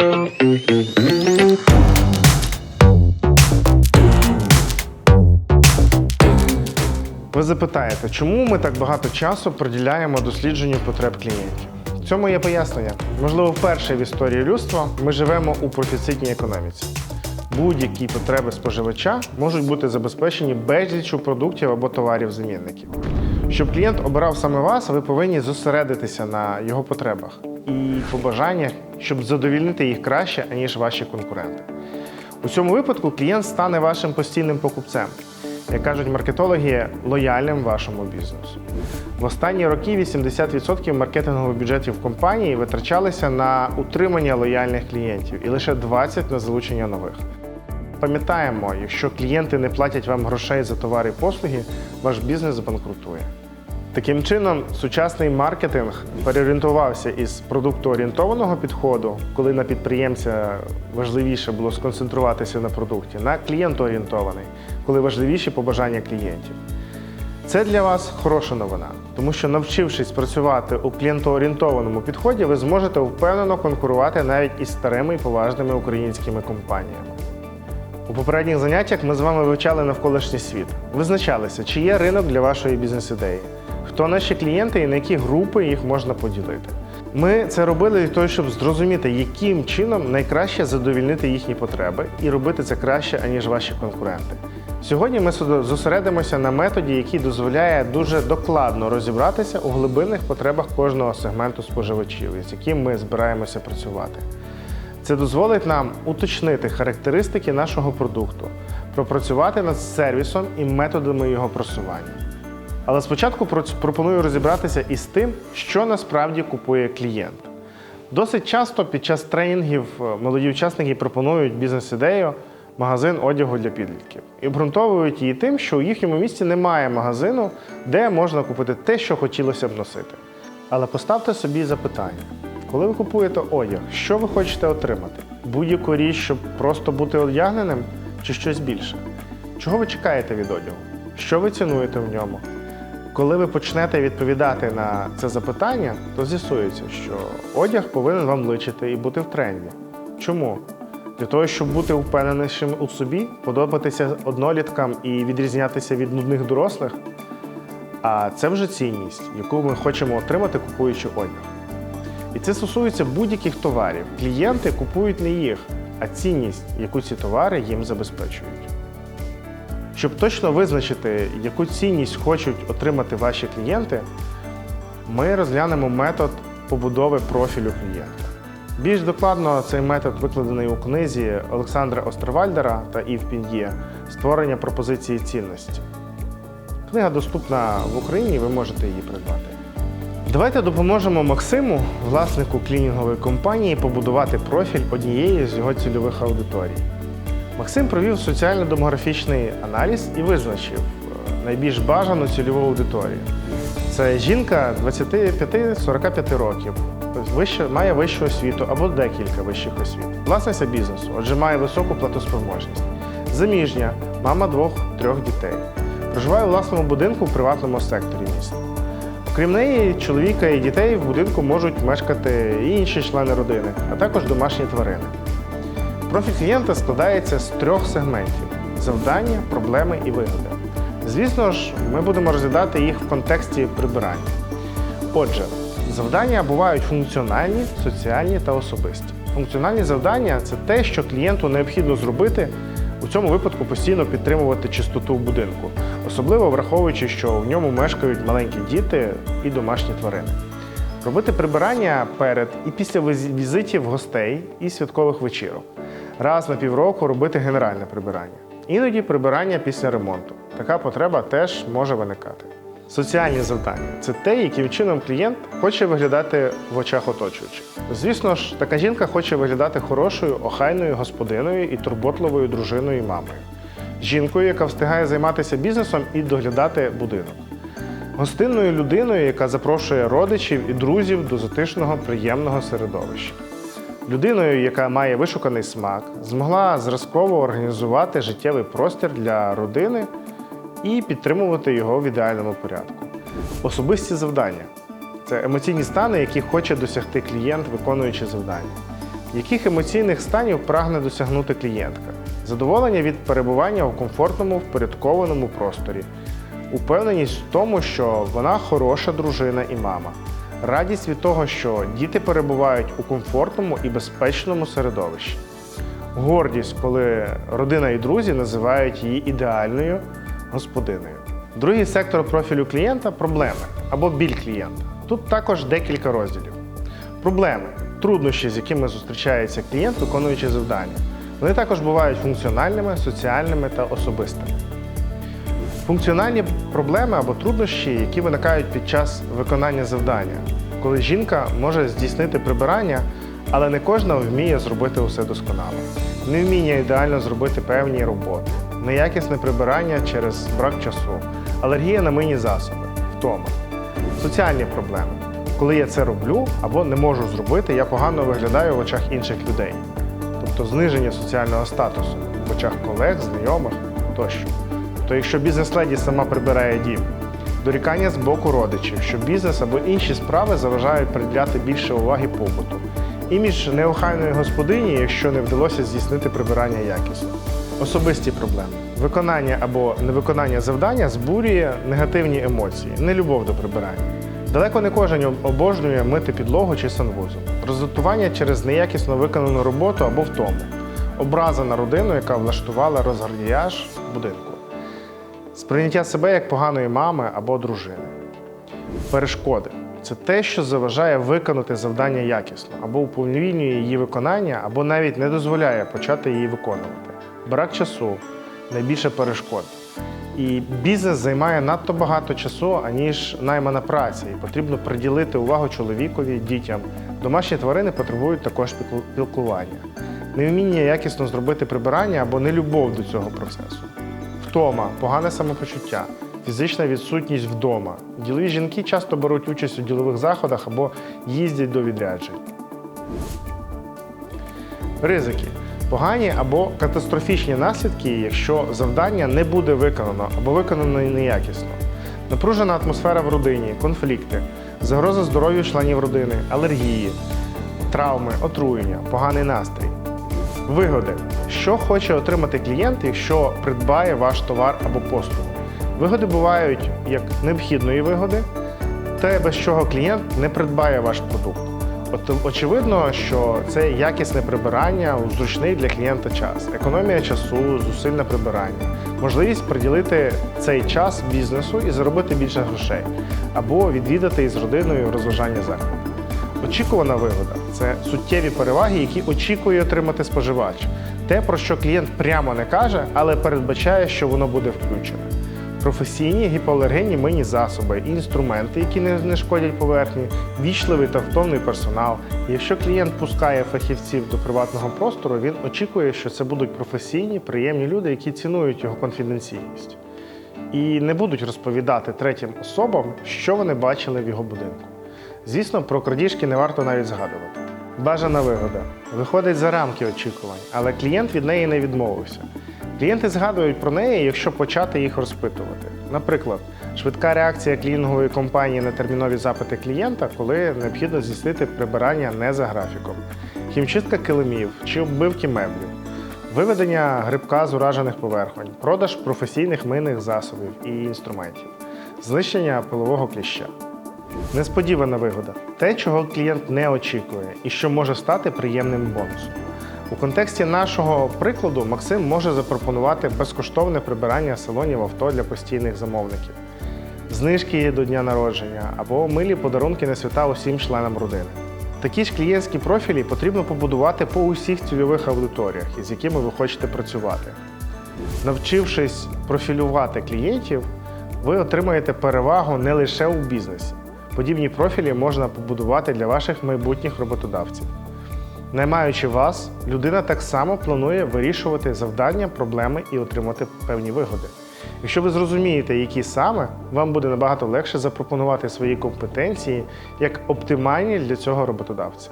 Ви запитаєте, чому ми так багато часу приділяємо дослідженню потреб клієнтів? В цьому є пояснення. Можливо, вперше в історії людства ми живемо у профіцитній економіці. Будь-які потреби споживача можуть бути забезпечені безліччю продуктів або товарів-замінників. Щоб клієнт обирав саме вас, ви повинні зосередитися на його потребах і побажаннях, щоб задовільнити їх краще, аніж ваші конкуренти. У цьому випадку клієнт стане вашим постійним покупцем, як кажуть маркетологи, лояльним вашому бізнесу. В останні роки 80% маркетингових бюджетів компанії витрачалися на утримання лояльних клієнтів і лише 20% на залучення нових. Пам'ятаємо, якщо клієнти не платять вам грошей за товари і послуги, ваш бізнес збанкрутує. Таким чином, сучасний маркетинг переорієнтувався із продуктоорієнтованого підходу, коли на підприємця важливіше було сконцентруватися на продукті, на клієнтоорієнтований, коли важливіші побажання клієнтів. Це для вас хороша новина, тому що навчившись працювати у клієнтоорієнтованому підході, ви зможете впевнено конкурувати навіть із старими і поважними українськими компаніями. У попередніх заняттях ми з вами вивчали навколишній світ, визначалися, чи є ринок для вашої бізнес-ідеї, хто наші клієнти і на які групи їх можна поділити. Ми це робили для того, щоб зрозуміти, яким чином найкраще задовільнити їхні потреби і робити це краще, аніж ваші конкуренти. Сьогодні ми зосередимося на методі, який дозволяє дуже докладно розібратися у глибинних потребах кожного сегменту споживачів, з яким ми збираємося працювати. Це дозволить нам уточнити характеристики нашого продукту, пропрацювати над сервісом і методами його просування. Але спочатку пропоную розібратися із тим, що насправді купує клієнт. Досить часто під час тренінгів е, молоді учасники пропонують бізнес-ідею магазин одягу для підлітків і обґрунтовують її тим, що у їхньому місті немає магазину, де можна купити те, що хотілося б носити. Але поставте собі запитання: коли ви купуєте одяг, що ви хочете отримати? Будь-яку річ, щоб просто бути одягненим, чи щось більше? Чого ви чекаєте від одягу? Що ви цінуєте в ньому? Коли ви почнете відповідати на це запитання, то з'ясується, що одяг повинен вам личити і бути в тренді. Чому? Для того, щоб бути впевненішим у собі, подобатися одноліткам і відрізнятися від нудних дорослих. А це вже цінність, яку ми хочемо отримати, купуючи одяг. І це стосується будь-яких товарів. Клієнти купують не їх, а цінність, яку ці товари їм забезпечують. Щоб точно визначити, яку цінність хочуть отримати ваші клієнти, ми розглянемо метод побудови профілю клієнта. Більш докладно цей метод викладений у книзі Олександра Островальдера та Ів Піндє Створення пропозиції цінності. Книга доступна в Україні, ви можете її придбати. Давайте допоможемо Максиму, власнику клінінгової компанії, побудувати профіль однієї з його цільових аудиторій. Максим провів соціально-демографічний аналіз і визначив е, найбільш бажану цільову аудиторію. Це жінка 25-45 років, тобто вище, має вищу освіту або декілька вищих освіт. Власниця бізнесу, отже, має високу платоспроможність. Заміжня, мама двох-трьох дітей. Проживає у власному будинку в приватному секторі міста. Окрім неї, чоловіка і дітей в будинку можуть мешкати і інші члени родини, а також домашні тварини. Профіль клієнта складається з трьох сегментів: завдання, проблеми і вигоди. Звісно ж, ми будемо розглядати їх в контексті прибирання. Отже, завдання бувають функціональні, соціальні та особисті. Функціональні завдання це те, що клієнту необхідно зробити, цьому випадку постійно підтримувати чистоту будинку, особливо враховуючи, що в ньому мешкають маленькі діти і домашні тварини. Робити прибирання перед і після візитів гостей і святкових вечірок. Раз на півроку робити генеральне прибирання. Іноді прибирання після ремонту. Така потреба теж може виникати. Соціальні завдання це те, яким чином клієнт хоче виглядати в очах оточуючих. Звісно ж, така жінка хоче виглядати хорошою, охайною господиною і турботливою дружиною і мамою. Жінкою, яка встигає займатися бізнесом і доглядати будинок гостинною людиною, яка запрошує родичів і друзів до затишного, приємного середовища. Людиною, яка має вишуканий смак, змогла зразково організувати життєвий простір для родини і підтримувати його в ідеальному порядку. Особисті завдання це емоційні стани, які хоче досягти клієнт, виконуючи завдання. Яких емоційних станів прагне досягнути клієнтка? Задоволення від перебування у комфортному впорядкованому просторі, упевненість в тому, що вона хороша дружина і мама, радість від того, що діти перебувають у комфортному і безпечному середовищі, гордість, коли родина і друзі називають її ідеальною господинею. Другий сектор профілю клієнта проблеми або біль клієнта. Тут також декілька розділів. Проблеми труднощі, з якими зустрічається клієнт, виконуючи завдання. Вони також бувають функціональними, соціальними та особистими. Функціональні проблеми або труднощі, які виникають під час виконання завдання, коли жінка може здійснити прибирання, але не кожна вміє зробити усе досконало. Невміння ідеально зробити певні роботи, неякісне прибирання через брак часу, алергія на мийні засоби, втома. Соціальні проблеми. Коли я це роблю або не можу зробити, я погано виглядаю в очах інших людей. Тобто зниження соціального статусу в очах колег, знайомих тощо. То якщо бізнес-леді сама прибирає дім, дорікання з боку родичів, що бізнес або інші справи заважають приділяти більше уваги побуту. Імідж неохайної господині, якщо не вдалося здійснити прибирання якісно. Особисті проблеми. Виконання або невиконання завдання збурює негативні емоції, нелюбов до прибирання. Далеко не кожен обожнює мити підлогу чи санвузол. Роздратування через неякісно виконану роботу або втому. Образа на родину, яка влаштувала розгардіяж будинку. Сприйняття себе як поганої мами або дружини. Перешкоди це те, що заважає виконати завдання якісно, або уповільнює її виконання, або навіть не дозволяє почати її виконувати. Брак часу найбільше перешкод. І бізнес займає надто багато часу, аніж наймана праця, і потрібно приділити увагу чоловікові, дітям. Домашні тварини потребують також піклування. Невміння якісно зробити прибирання або нелюбов до цього процесу. Втома, погане самопочуття, фізична відсутність вдома. Ділові жінки часто беруть участь у ділових заходах або їздять до відряджень. Ризики. Погані або катастрофічні наслідки, якщо завдання не буде виконано або виконано неякісно. Напружена атмосфера в родині, конфлікти, загроза здоров'ю членів родини, алергії, травми, отруєння, поганий настрій. Вигоди. Що хоче отримати клієнт, якщо придбає ваш товар або послугу? Вигоди бувають як необхідної вигоди, те, без чого клієнт не придбає ваш продукт. От очевидно, що це якісне прибирання у зручний для клієнта час, економія часу, зусиль на прибирання, можливість приділити цей час бізнесу і заробити більше грошей, або відвідати із родиною розважання заходи. Очікувана вигода це суттєві переваги, які очікує отримати споживач. Те, про що клієнт прямо не каже, але передбачає, що воно буде включене. Професійні гіпоалергенні мийні засоби інструменти, які не шкодять поверхні, вічливий та втомний персонал. Якщо клієнт пускає фахівців до приватного простору, він очікує, що це будуть професійні, приємні люди, які цінують його конфіденційність. І не будуть розповідати третім особам, що вони бачили в його будинку. Звісно, про крадіжки не варто навіть згадувати. Бажана вигода виходить за рамки очікувань, але клієнт від неї не відмовився. Клієнти згадують про неї, якщо почати їх розпитувати. Наприклад, швидка реакція клінінгової компанії на термінові запити клієнта, коли необхідно здійснити прибирання не за графіком, хімчистка килимів чи оббивки меблів, виведення грибка з уражених поверхонь, продаж професійних мийних засобів і інструментів, знищення пилового кліща. Несподівана вигода те, чого клієнт не очікує і що може стати приємним бонусом. У контексті нашого прикладу Максим може запропонувати безкоштовне прибирання салонів авто для постійних замовників, знижки до дня народження або милі подарунки на свята усім членам родини. Такі ж клієнтські профілі потрібно побудувати по усіх цільових аудиторіях, із якими ви хочете працювати. Навчившись профілювати клієнтів, ви отримаєте перевагу не лише у бізнесі. Подібні профілі можна побудувати для ваших майбутніх роботодавців. Наймаючи вас, людина так само планує вирішувати завдання, проблеми і отримати певні вигоди. Якщо ви зрозумієте, які саме, вам буде набагато легше запропонувати свої компетенції як оптимальні для цього роботодавця.